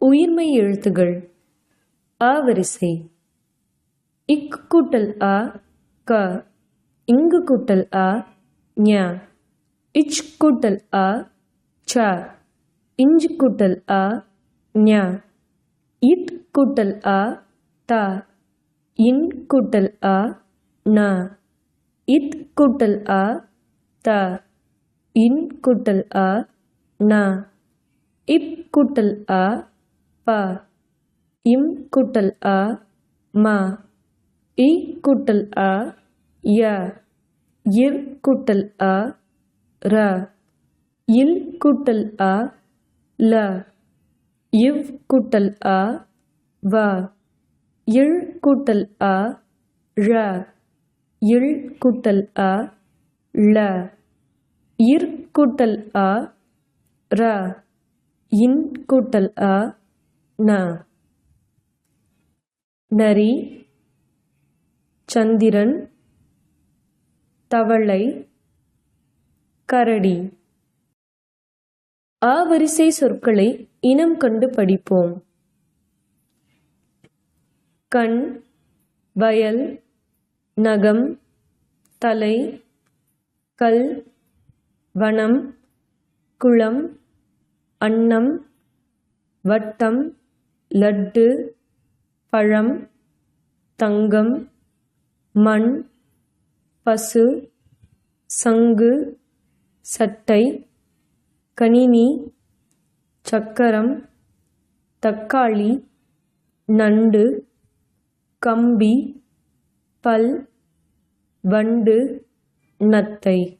உயிர்மை எழுத்துகள் அ வரிசை. இக் கூட்டல் அ க. இங்கு கூட்டல் அ ஞ. இச் கூட்டல் அ ச. இஞ்சு கூட்டல் அ ஞ. இட் கூட்டல் அ த. இன் கூட்டல் அ ந. இத் கூட்டல் அ த. இன் கூட்டல் அ ந. இப் கூட்டல் அ ப. இம் கூட்டல் அ. ம. இ கூட்டல் அ. ய. இர் கூட்டல் அ. ர. இல் கூட்டல் அ. ல. இவ் கூட்டல் அ. வ. இழ் கூட்டல் அ. ழ. இழ் கூட்டல் அ. ள. இர் கூட்டல் அ. ர. இன் கூட்டல் அ. ந நரி சந்திரன் தவளை கரடி அ வரிசை சொற்களை இனம் கண்டு படிப்போம் கண் வயல் நகம் தலை கல் வனம் குளம் அன்னம் வட்டம் லட்டு பழம் தங்கம் மண் பசு சங்கு சட்டை கணினி சக்கரம் தக்காளி நண்டு கம்பி பல் வண்டு நத்தை.